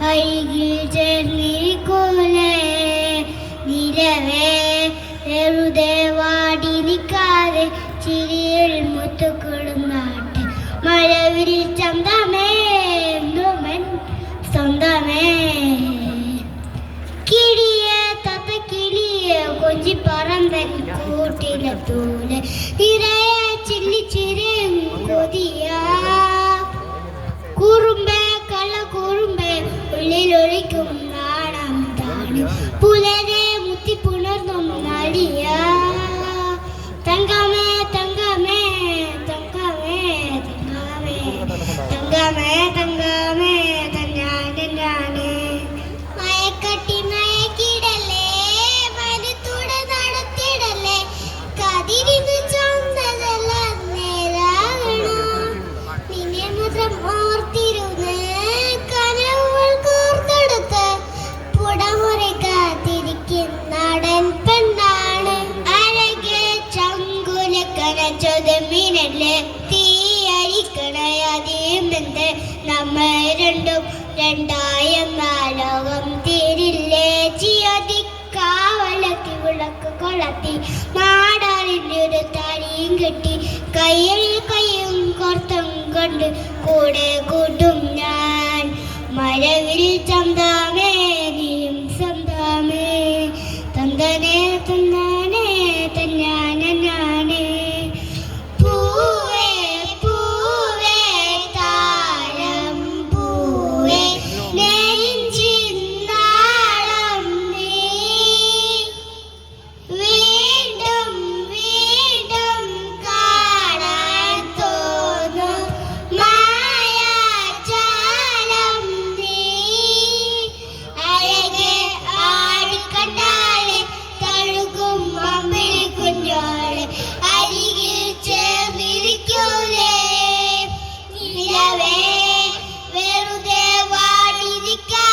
കൈകിൽ ചേർന്നിരിക്കൂലേ? നിലവേ വെറുതെ വാടി നിൽക്കാതെ ചിരിയിൽ മുത്തുക്കൊടുന്നാട്ടെ മഴവിൽ ചന്തമേ എന്നുമൻ സ്വന്തമേ? കിളിയെ തത്ത കിളിയെ കൊഞ്ചി പറന്തൽ കൂട്ടിലെ തൂലെ. നിറയെ ചില്ലിച്ചിരയും കൊതിയാ ഉള്ളിലൊളിക്കും നാടാം താണ് പുലരെ മുത്തി പുണർന്നും നടിയ. തങ്കമേ തങ്കമേ തങ്കമേ തങ്കമേ തങ്കമേ. കനച്ചത് മിനൽ തീയരിക്കണയാതീമെന്ത് നമ്മൾ രണ്ടും രണ്ടായെന്ന ലോകം തീരില്ലേ? ചിയതിക്കാവലത്തി വിളക്ക് കൊളത്തി. മാടാറിന്റെ ഒരു താരിയും കെട്ടി. കയ്യിൽ കയ്യും കോർത്തും കൊണ്ട് കൂടെ കൂട്ടും ഞാൻ. മഴവിൽ ചന്ത América.